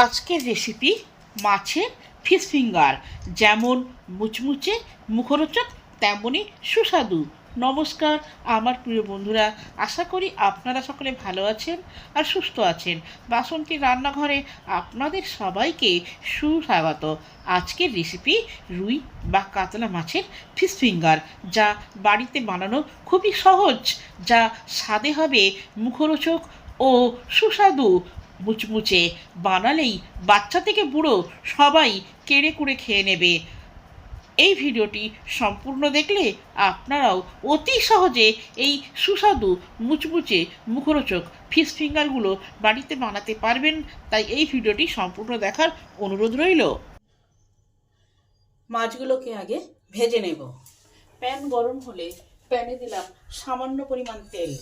আজকের রেসিপি মাছের fish finger যেমন মুচমুচে মুখরোচক তেমনই সুস্বাদু। নমস্কার, আমার প্রিয় বন্ধুরা, আশা করি আপনারা সকলে ভালো আছেন আর সুস্থ আছেন। বাসন্তী রান্নাঘরে আপনাদের সবাইকে সুস্বাগত। আজকের রেসিপি রুই বা কাতলা মাছের ফিশ ফিঙ্গার যা বাড়িতে বানানো খুবই সহজ, যা স্বাদে হবে মুখরোচক ও সুস্বাদু। মুচমুচে। বানালেই বাচ্চা থেকে বুড়ো সবাই কেড়ে কুড়ে খেয়ে নেবে। এই ভিডিওটি সম্পূর্ণ দেখলে আপনারাও অতি সহজে এই সুস্বাদু, মুচমুচে মুখরোচক ফিশ ফিঙ্গারগুলো বাড়িতে বানাতে পারবেন। তাই এই ভিডিওটি সম্পূর্ণ দেখার অনুরোধ রইল। মাছগুলোকে আগে ভেজে নেব। প্যান গরম হলে প্যানে দিলাম সামান্য পরিমাণ তেল।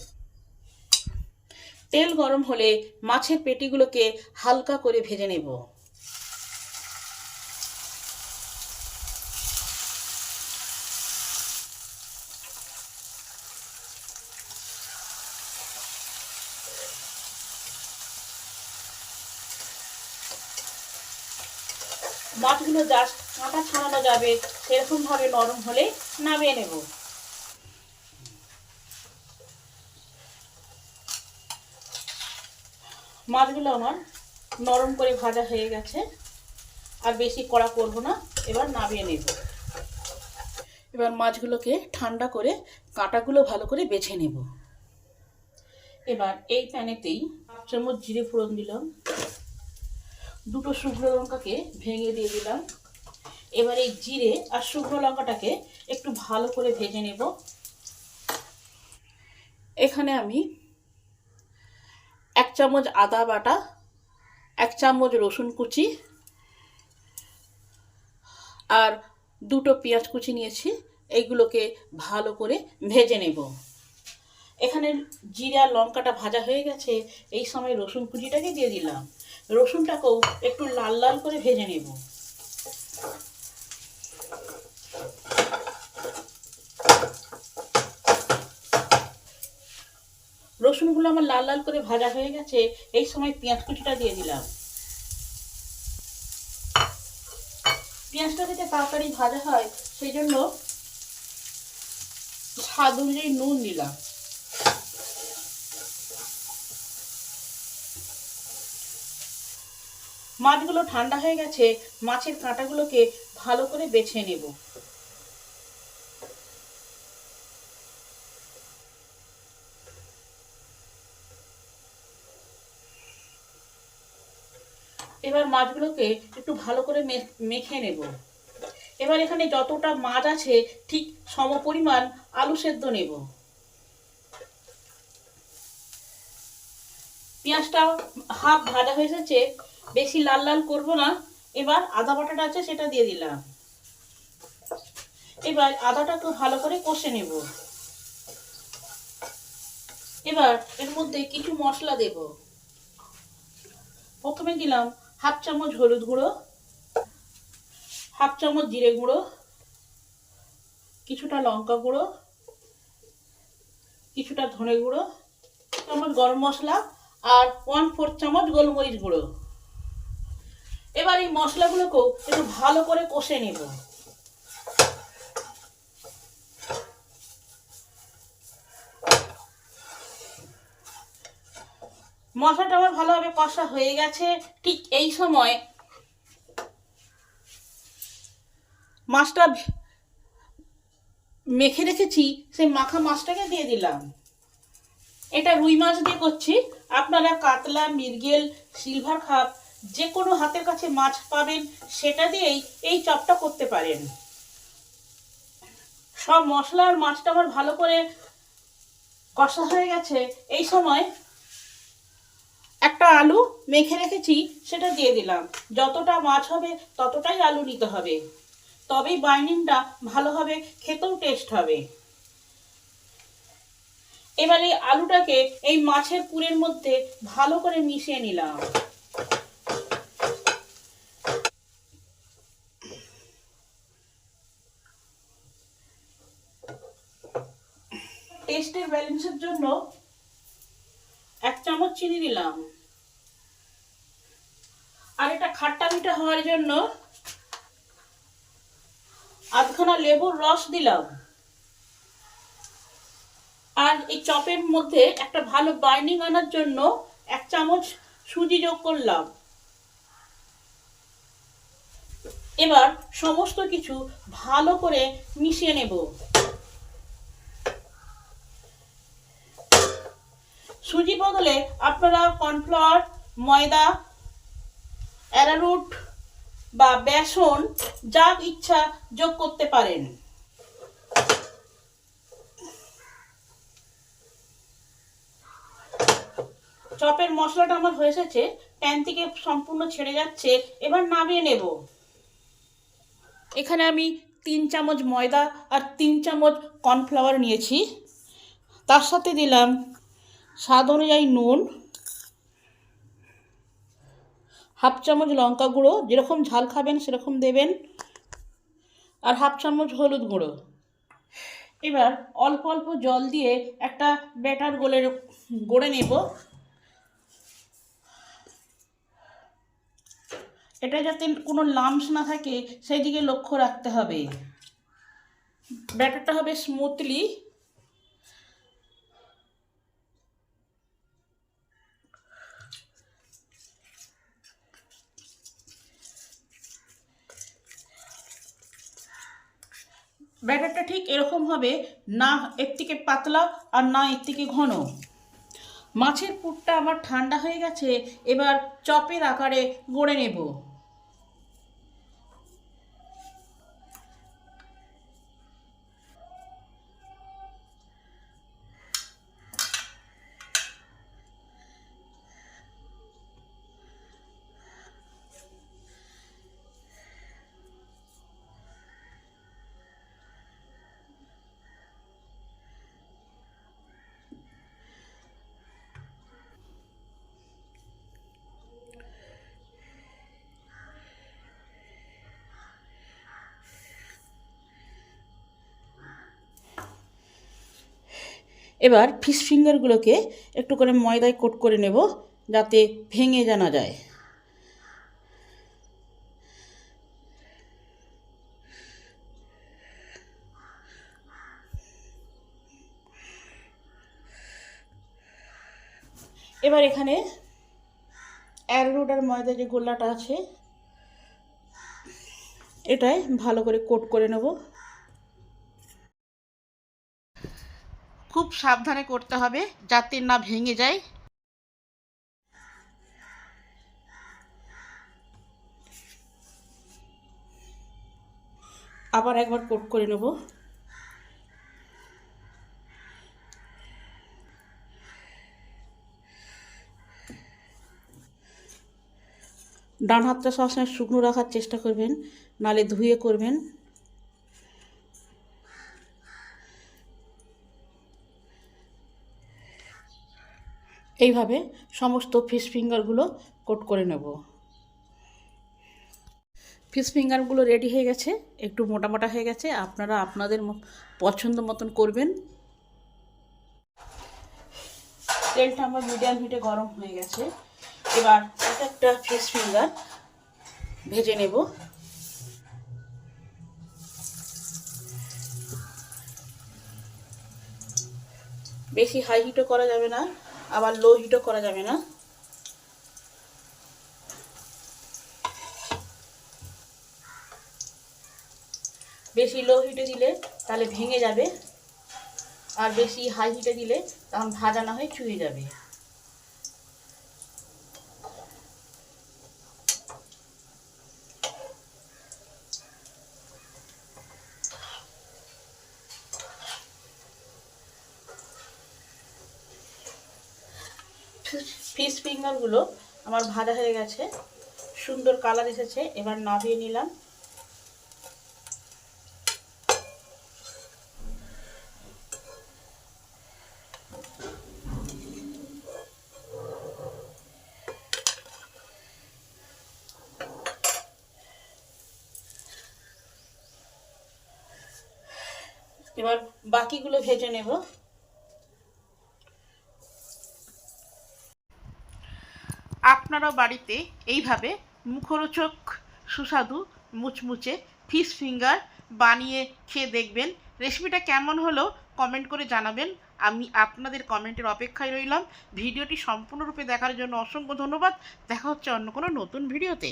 তেল গরম হলে মাছের পেটিগুলোকে হালকা করে ভেজে নেব। মাছগুলো জাস্ট কাঁটা ছাড়ানো যাবে, সেরকমভাবে নরম হলে নামিয়ে নেব। মাছগুলো আমার নরম করে ভাজা হয়ে গেছে। আর বেশি কড়া করব না, এবার নামিয়ে নেব। এবার মাছগুলোকে ঠান্ডা করে কাঁটাগুলো ভালো করে বেছে নেব। এবার এই প্যানেতেই হাফ চামচ জিরে ফোড়ন দিলাম। দুটো শুকনো লঙ্কাকে ভেঙে দিয়ে দিলাম। এবার এই জিরে আর শুকনো লঙ্কাটাকে একটু ভালো করে ভেজে নেব। এখানে আমি এক চামচ আদা বাটা, এক চামচ রসুন কুচি আর দুটো পেঁয়াজ কুচি নিয়েছি। এইগুলোকে ভালো করে ভেজে নেব। এখানে জিরা, লঙ্কাটা ভাজা হয়ে গেছে। এই সময় রসুন কুচিটাকে দিয়ে দিলাম। রসুনটাকেও একটু লাল লাল করে ভেজে নেব। রসুনগুলো আমার লাল লাল করে ভাজা হয়ে গেছে, এই সময় পেঁয়াজ কুচিটা দিয়ে দিলাম। পেঁয়াজটা যাতে তাড়াতাড়ি ভাজা হয়, সেই জন্য স্বাদ অনুযায়ী নুন দিলাম মাছগুলো ঠান্ডা হয়ে গেছে, মাছের কাঁটাগুলোকে ভালো করে বেছে নেব। এবার মাছগুলোকে একটু ভালো করে মেখে নেব। এবার এখানে যতটা মাছ আছে, ঠিক সম পরিমাণ আলু সেদ্ধ নেব। পেঁয়াজটা হাফ ভাজা হয়ে এসেছে, বেশি লাল লাল করব না। এবার আদা বাটাটা আছে, সেটা দিয়ে দিলাম। এবার আদাটাকে ভালো করে কষে নেব। এবার এর মধ্যে কিছু মশলা দেব। প্রথমে দিলাম হাফ চামচ হলুদ গুঁড়ো, হাফ চামচ জিরে গুঁড়ো, কিছুটা লঙ্কা গুঁড়ো, কিছুটা ধনে গুঁড়ো চামচ গরম মশলা আর ওয়ান ফোর চামচ গোলমরিচ গুঁড়ো। এবার এই মশলাগুলোকেও একটু ভালো করে কষে নেব। মশলাটা আমার ভালোভাবে কষা হয়ে গেছে। ঠিক এই সময় মাছটা মেখে রেখেছি, সেই মাখা মাছটাকে দিয়ে দিলাম। এটা রুই মাছ দিয়ে করছি। আপনারা কাতলা, মৃগেল, সিলভার খাপ, যে কোনো হাতের কাছে মাছ পাবেন, সেটা দিয়েই এই চপটা করতে পারেন। সব মশলা আর মাছটা আমার ভালো করে কষা হয়ে গেছে। এই সময় একটা আলু মেখে রেখেছি, সেটা দিয়ে দিলাম। যতটা মাছ হবে, ততটাই আলু নিতে হবে। তবেই বাইন্ডিংটা ভালো হবে, খেতেও টেস্ট হবে। এবার এই আলুটাকে এই মাছের পুরের মধ্যে ভালো করে মিশিয়ে নিলাম। টেস্টের ব্যালেন্সের জন্য এক চামচ চিনি দিলাম। আর এটা খাট্টা মিঠা হওয়ার জন্য আধখানা লেবুর রস দিলাম। আর এই চপের মধ্যে একটা ভালো বাইন্ডিং আনার জন্য এক চামচ সুজি যোগ করলাম। এবার সমস্ত কিছু ভালো করে মিশিয়ে নেব। সুজি বদলে আপনারা কর্নফ্লাওয়ার, ময়দা, অ্যারারুট বা বেসন যা ইচ্ছা যোগ করতে পারেন। চপের মশলাটা আমার হয়ে এসেছে, প্যান থেকে সম্পূর্ণ ছেড়ে যাচ্ছে, এবার নামিয়ে নেব। এখানে আমি তিন চামচ ময়দা আর তিন চামচ কর্নফ্লাওয়ার নিয়েছি। তার সাথে দিলাম স্বাদ অনুযায়ী নুন, হাফ চামচ লঙ্কা গুঁড়ো, যেরকম ঝাল খাবেন সেরকম দেবেন, আর হাফ চামচ হলুদ গুঁড়ো। এবার অল্প অল্প জল দিয়ে একটা ব্যাটার গোলে গড়ে নেব। এটা যাতে কোনো লামস না থাকে, সেই দিকে লক্ষ্য রাখতে হবে। ব্যাটারটা হবে স্মুথলি। ব্যাটারটা ঠিক এরকম হবে, না এর থেকে পাতলা আর না এর থেকে ঘন। মাছের পুরটা আমার ঠান্ডা হয়ে গেছে, এবার চপের আকারে গড়ে নেব। এবার ফিশ ফিঙ্গারগুলোকে একটু করে ময়দায় কোট করে নেব যাতে ভেঙে জানা যায়। এবার এখানে আর ময়দা যে গোল্লাটা আছে এটাই ভালো করে কোট করে নেব। খুব সাবধানে করতে হবে যাতে না ভেঙে যায়। আবার একবার কোট করে নেব। ডান হাতটা সবসময় শুকনো রাখার চেষ্টা করবেন, নালে ধুয়ে করবেন। এইভাবে সমস্ত ফিশ ফিঙ্গারগুলো কোট করে নেব। ফিশ ফিঙ্গারগুলো রেডি হয়ে গেছে, একটু মোটা মোটা হয়ে গেছে, আপনারা আপনাদের পছন্দ মতন করবেন। তেলটা আমার মিডিয়াম হিটে গরম হয়ে গেছে। এবার এক একটা ফিশ ফিঙ্গার ভেজে নেব। বেশি হাই হিটও করা যাবে না। আবার লো হিটও করা যাবে না। বেশি লো হিটে দিলে তাহলে ভেঙে যাবে। আর বেশি হাই হিটে দিলে তখন ভাজা না হয়ে চুয়ে যাবে। ফিশ ফিঙ্গারগুলো আমার ভাজা হয়ে গেছে। সুন্দর কালার এসেছে, এবার নামিয়ে নিলাম। এবার বাকিগুলো ভেজে নেব। আপনারা বাড়িতে এইভাবে মুখরোচক, সুস্বাদু, মুচমুচে ফিশ ফিঙ্গার বানিয়ে খেয়ে দেখবেন। রেসিপিটা কেমন হলো কমেন্ট করে জানাবেন। আমি আপনাদের কমেন্টের অপেক্ষায় রইলাম। ভিডিওটি সম্পূর্ণরূপে দেখার জন্য অসংখ্য ধন্যবাদ। দেখা হচ্ছে অন্য কোনো নতুন ভিডিওতে।